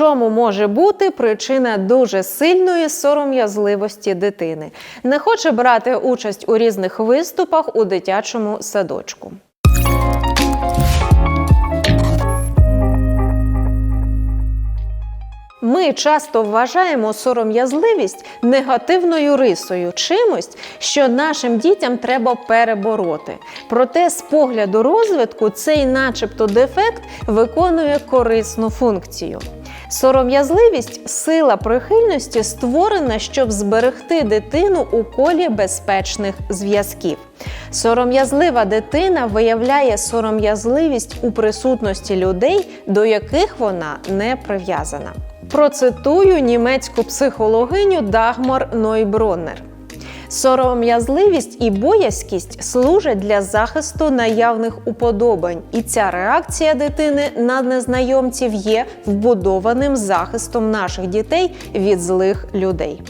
чому може бути причина дуже сильної сором'язливості дитини? Не хоче брати участь у різних виступах у дитячому садочку. Ми часто вважаємо сором'язливість негативною рисою, чимось, що нашим дітям треба перебороти. Проте, з погляду розвитку, цей, начебто, дефект виконує корисну функцію. Сором'язливість сила прихильності створена, щоб зберегти дитину у колі безпечних зв'язків. Сором'язлива дитина виявляє сором'язливість у присутності людей, до яких вона не прив'язана. Процитую німецьку психологиню Дагмар Нойброннер. Сором'язливість і боязкість служать для захисту наявних уподобань, і ця реакція дитини на незнайомців є вбудованим захистом наших дітей від злих людей.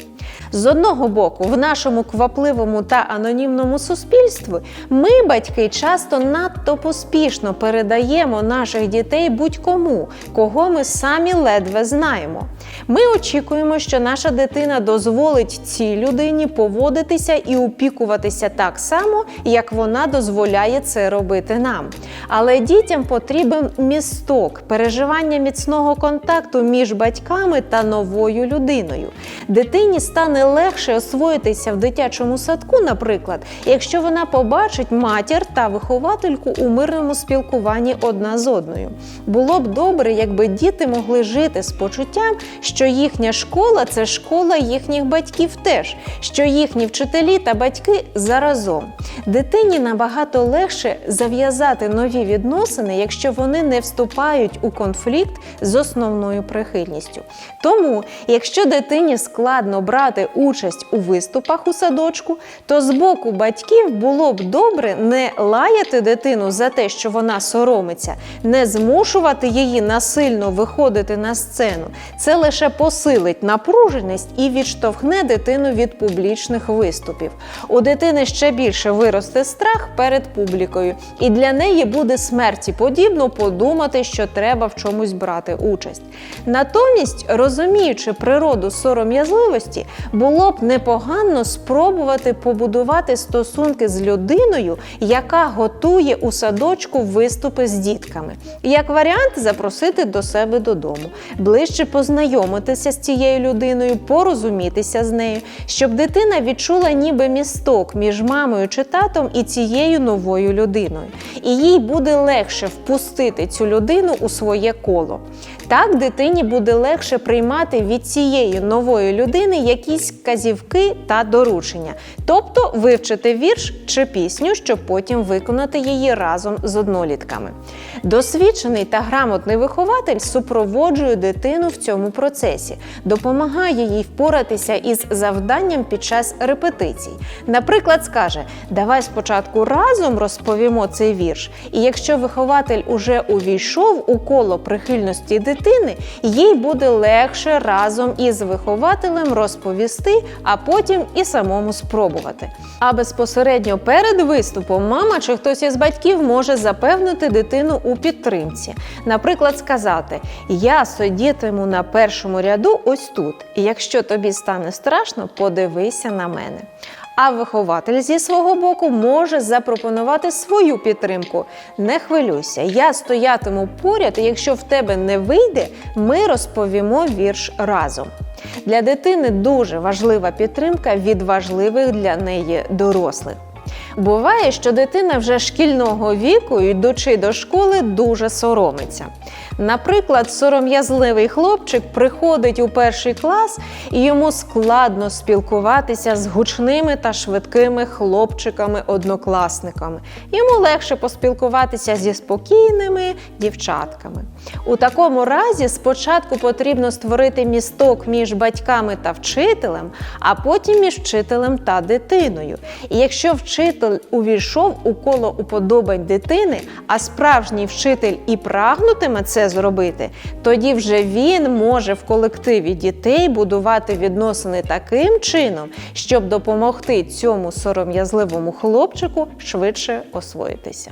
З одного боку, в нашому квапливому та анонімному суспільстві ми, батьки, часто надто поспішно передаємо наших дітей будь-кому, кого ми самі ледве знаємо. Ми очікуємо, що наша дитина дозволить цій людині поводитися і опікуватися так само, як вона дозволяє це робити нам. Але дітям потрібен місток, переживання міцного контакту між батьками та новою людиною. Дитині стане легше освоїтися в дитячому садку, наприклад, якщо вона побачить матір та виховательку у мирному спілкуванні одна з одною. Було б добре, якби діти могли жити з почуттям, що їхня школа це школа їхніх батьків теж, що їхні вчителі та батьки заразом. Дитині набагато легше зав'язати нові відносини, якщо вони не вступають у конфлікт з основною прихильністю. Тому, якщо дитині складно брати участь у виступах у садочку, то з боку батьків було б добре не лаяти дитину за те, що вона соромиться, не змушувати її насильно виходити на сцену. Це лише посилить напруженість і відштовхне дитину від публічних виступів. У дитини ще більше виросте страх перед публікою, і для неї буде смерті подібно подумати, що треба в чомусь брати участь. Натомість, розуміючи природу сором'язливості, було б непогано спробувати побудувати стосунки з людиною, яка готує у садочку виступи з дітками. Як варіант, запросити до себе додому, ближче познайомитися з цією людиною, порозумітися з нею, щоб дитина відчула ніби місток між мамою чи татом і цією новою людиною. І їй буде легше впустити цю людину у своє коло. Так дитині буде легше приймати від цієї нової людини якісь казівки та доручення, тобто вивчити вірш чи пісню, щоб потім виконати її разом з однолітками. Досвідчений та грамотний вихователь супроводжує дитину в цьому процесі, допомагає їй впоратися із завданням під час репетицій. Наприклад, скаже: Давай спочатку разом розповімо цей вірш, і якщо вихователь уже увійшов у коло прихильності дитини, їй буде легше разом із вихователем розповісти, а потім і самому спробувати. А безпосередньо перед виступом мама чи хтось із батьків може запевнити дитину у підтримці. Наприклад, сказати: Я сидітиму на першому ряду ось тут, і якщо тобі стане страшно, подивися на мене. А вихователь зі свого боку може запропонувати свою підтримку. Не хвилюйся, я стоятиму поряд, і якщо в тебе не вийде, ми розповімо вірш разом. Для дитини дуже важлива підтримка від важливих для неї дорослих. Буває, що дитина вже шкільного віку, йдучи до школи, дуже соромиться. Наприклад, сором'язливий хлопчик приходить у перший клас і йому складно спілкуватися з гучними та швидкими хлопчиками-однокласниками. Йому легше поспілкуватися зі спокійними дівчатками. У такому разі спочатку потрібно створити місток між батьками та вчителем, а потім між вчителем та дитиною. І якщо вчитель увійшов у коло уподобань дитини, а справжній вчитель і прагнутиме це зробити, тоді вже він може в колективі дітей будувати відносини таким чином, щоб допомогти цьому сором'язливому хлопчику швидше освоїтися.